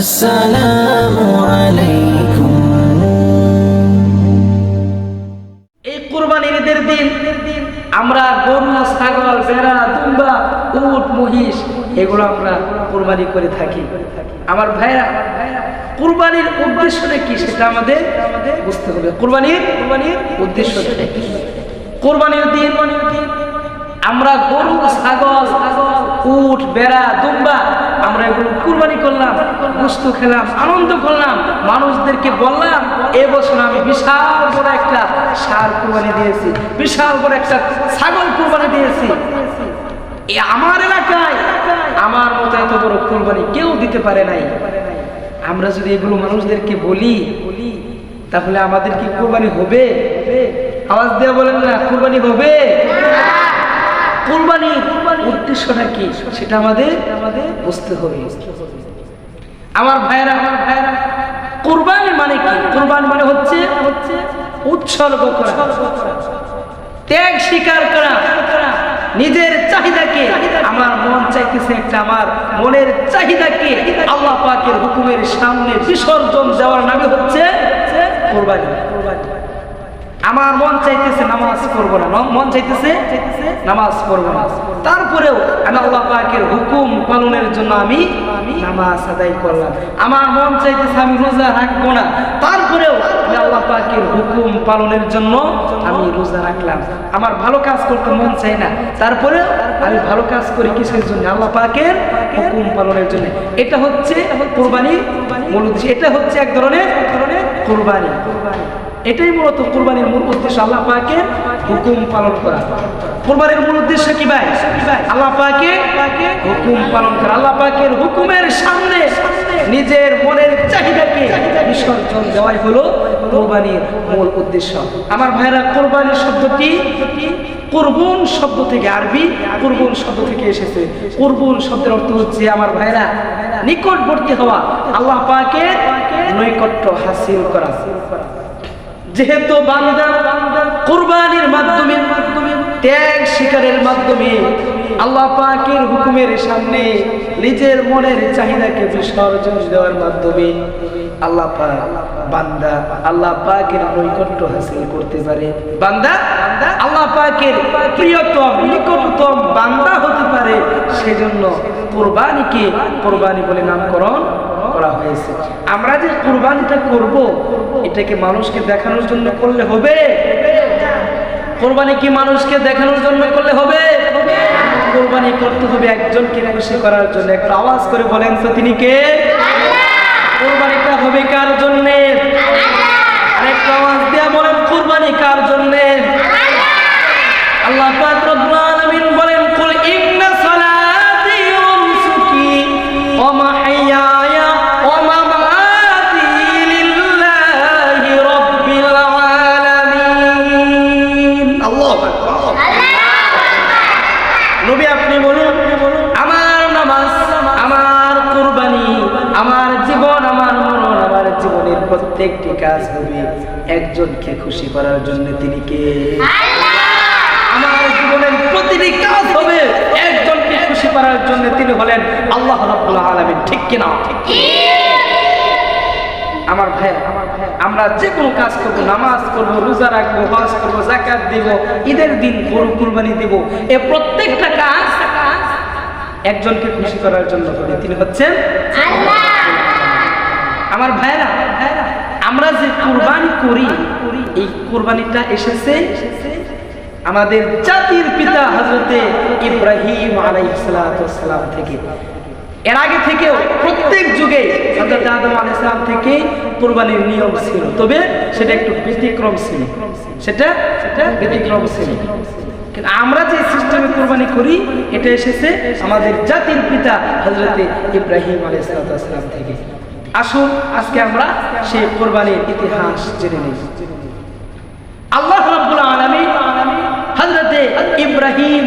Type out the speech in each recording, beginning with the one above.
আসসালামু আলাইকুম এই কুরবানির দিন আমরা গরু ছাগল, ভেড়া, দুম্বা, উট, মহিষ, এগুলো আমরা কুরবানি করে থাকি। আমার ভাইরা, কোরবানির উদ্দেশ্যটা কি সেটা আমাদের বুঝতে হবে। কোরবানির কুরবানির উদ্দেশ্যটা কি? কোরবানির দিন আমরা গরু, ছাগল, উট বেড়া দুম্বা আমরা এগুলো কুরবানি করলাম, গোস্ত খেলাম, আনন্দ করলাম, মানুষদেরকে বললাম এবছর আমি বিশাল বড় একটা সার কুরবানি দিয়েছি, বিশাল বড় একটা ছাগল কুরবানি দিয়েছি। আমার এলাকায়, আমার মতো এত বড় কুরবানি কেউ দিতে পারে নাই। আমরা যদি এগুলো মানুষদেরকে বলি, তাহলে আমাদের কি কুরবানি হবে? আওয়াজ দেওয়া বলেন না, কুরবানি হবে? কুরবানি উদ্দেশ্যটা কি সেটা আমাদের বুঝতে হবে। আমার ভাইয়েরা আমার ভাইয়েরা, কুরবানি মানে কি? কুরবানি মানে হচ্ছে হচ্ছে উৎসর্গ করা। ত্যাগ স্বীকার করা। নিজের চাহিদাকে আমার মন চাইতেছে একটা আমার মনের চাহিদাকে আল্লাহ পাকের হুকুমের সামনে বিসর্জন দেওয়ার নামে হচ্ছে কোরবানি কোরবানি। আমার মন চাইতেছে নামাজ পড়ব না। মন চাইতেছে নামাজ পড়ব না। তারপরেও আমি আল্লাহ পাকের হুকুম পালনের জন্য আমি নামাজ আদায় করলাম। আমার মন চাইতেছে আমি রোজা রাখব না। তারপরেও আমি আল্লাহ পাকের হুকুম পালনের জন্য আমি রোজা রাখলাম। আমার ভালো কাজ করতে মন চাই না। তারপরেও আমি ভালো কাজ করি কিসের জন্য আল্লাহ পাকের হুকুম পালনের জন্য। এটা হচ্ছে কোরবানি মূল এটা হচ্ছে এক ধরনের এক ধরনের কোরবানি কোরবানি। এটাই মূলত কোরবানির মূল উদ্দেশ্য, আল্লাহ পাকে হুকুম পালন করা। কোরবানির মূল উদ্দেশ্য কি ভাই? আল্লাহ পাকে হুকুম পালন করা। আল্লাহ পাকের হুকুমের সামনে নিজের মনের চাহিদাকে বিসর্জন দেওয়াই হলো কোরবানির মূল উদ্দেশ্য। আমার ভাইরা, কোরবানির শব্দটি কুরবুন শব্দ থেকে আরবি, কুরবুন শব্দ থেকে এসেছে। কুরবুন শব্দের অর্থ হচ্ছে, আমার ভাইরা, নিকটবর্তী হওয়া, আল্লাহ পাকে নৈকট্য হাসিল করা। যেহেতু বান্দা কুরবানির মাধ্যমে ত্যাগ শিকারের মাধ্যমে আল্লাহ পাকের হুকুমের সামনে নিজের মনের চাহিদাকে বিসর্জন দেওয়ার মাধ্যমে আল্লাহ পাক বান্দা, আল্লাহ পাকের নৈকট্য হাসিল করতে পারে। বান্দা, আল্লাহ পাকের প্রিয়তম, নিকটতম বান্দা হতে পারে। সেজন্য কোরবানিকে কোরবানি বলে নামকরণ করা হয়েছে। আমরা যে কোরবানিটা করব, এটাকে মানুষকে দেখানোর জন্য করলে হবে? কোরবানি কি মানুষকে দেখানোর জন্য করলে হবে? কোরবানি করতে হবে একজনকে খুশি করার জন্য। একটু আওয়াজ করে বলেন তো তিনি কে? কোরবানিটা হবে কার জন্যে? আরেকটা আওয়াজ দেয়া বলেন, কোরবানি কার জন্যে? আল্লাহ প্রত্যেকটি কাজ হবে একজনকে খুশি করার জন্য তিনি কে? আমার জীবনের প্রতিটি কাজ হবে একজনকে খুশি করার জন্য তিনি হলেন আল্লাহ রাব্বুল আলামিন। ঠিক কিনা? ঠিক আমার ভাই আমার ভাই আমরা যে কোনো কাজ করব নামাজ করব রোজা রাখব হজ করব জাকাত দিব ঈদের দিন গরু কুরবানি দিব। এ প্রত্যেকটা কাজ একজনকে খুশি করার জন্য তিনি হচ্ছেন আমার ভাইরা ভাইরা আমরা যে কুরবানি করি, এই কুরবানিটা এসেছে আমাদের জাতির পিতা হজরতে ইব্রাহিম আলাইসালাম থেকে। এর আগে থেকেও প্রত্যেক যুগে আদম আলাইসালাম থেকে কোরবানির নিয়ম ছিল, তবে সেটা একটু ব্যতিক্রম ছিল। সেটা সেটা ব্যতিক্রম ছিল। আমরা যে সিস্টেমে কোরবানি করি, এটা এসেছে আমাদের জাতির পিতা হজরতে ইব্রাহিম আলাইসালাম থেকে। আসুন আজকে আমরা সেই কোরবানির ইতিহাস জেনে নিই। আল্লাহ রাব্বুল আলামিন হযরতে ইব্রাহিম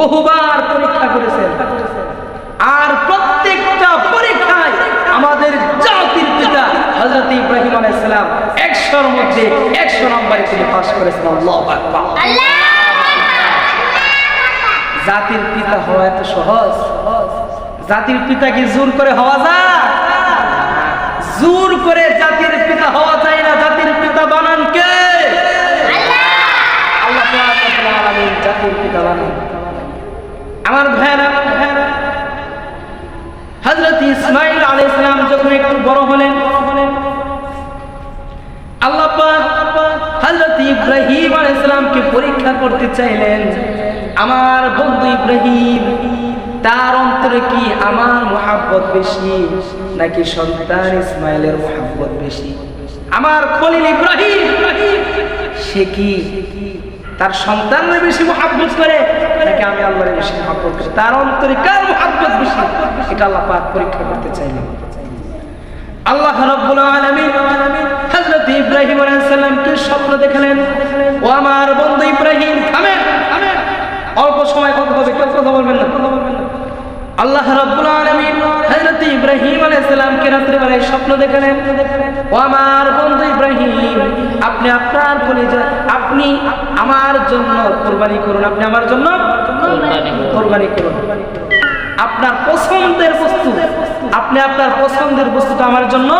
বহুবার পরীক্ষা করেছেন। আর প্রত্যেকটা পরীক্ষায় আমাদের জাতির পিতা হযরত ইব্রাহিম আলাইহিস সালাম 100 এর মধ্যে 100 নম্বরে তিনি পাস করেছেন। আল্লাহু আকবার। জাতির পিতা হওয়া এত সহজ? জাতির পিতা কি জোর করে হওয়া যায়? জোর করে জাতির পিতা হওয়া যায় না, জাতির পিতা বানান কে? জাতির পিতা বানান। আমার ভাইরা হযরত ইসমাঈল আলাইহিস সালাম যখন একটু বড় হলেন, আল্লাহ পাক হযরত ইব্রাহিম আলাইহিস সালামকে পরীক্ষা করতে চাইলেন। আমার বন্ধু ইব্রাহিম তার অন্তরে কি আমার মোহাব্বত বেশি, নাকি সন্তান ইসমাইলের মোহাব্বত বেশি? আমার খলিল ইব্রাহিম, সে কি তার সন্তানের বেশি মোহাব্বত করে, নাকি আমি আল্লাহর বেশি মোহাব্বত করি? তার অন্তরে কার মোহাব্বত বেশি? এটা আল্লাহ পাক পরীক্ষা করতে চাইলেন। আল্লাহ রাব্বুল আলামিন হযরত ইব্রাহিম আলাইহিস সালামকে স্বপ্ন দেখালেন, ও আমার বন্ধু ইব্রাহিম, থামেন। অল্প সময় কথা কেউ কথা বলবেন না কথা বলবেন না। আল্লাহ রাব্বুল আলামিন হযরত ইব্রাহিম আলাইহিস সালামকে রাত্রে বেলায় স্বপ্ন দেখালেন। ও আমার বন্ধু ইব্রাহিম, আপনি আপনার কলিজা, আপনি আমার জন্য কুরবানি করুন। আপনি আমার জন্য কুরবানি করুন। আপনার পছন্দের বস্তু, আপনি আপনার পছন্দের বস্তুটা আমার জন্য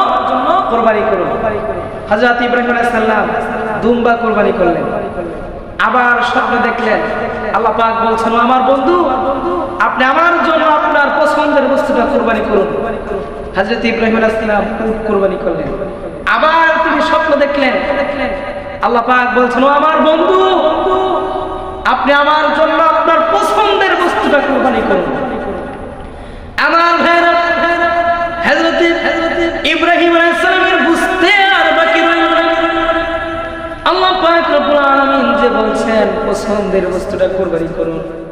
কোরবানি করুন। হযরত ইব্রাহিম আলাইহিস সালাম দুম্বা কোরবানি করলেন। আবার স্বপ্ন দেখলেন। আল্লাহ পাক বলছেন, "ও আমার বন্ধু আপনি আমার জন্য আপনার পছন্দের বস্তুটা কোরবানি করুন। হযরত ইব্রাহিম আলাইহিস সালাম উট কোরবানি করলেন। আবার তিনি স্বপ্ন দেখলেন। আল্লাহ পাক বলছেন, "ও আমার বন্ধু, আপনি আমার জন্য আপনার পছন্দের বস্তুটা কোরবানি করুন। আমার ইব্রাহিম আলাইহিস বুঝতে আর বাকি রইল আল্লাহ পাক রব্বুল আলামিন যে বলছেন, পছন্দের বস্তুটা কোরবানি করুন।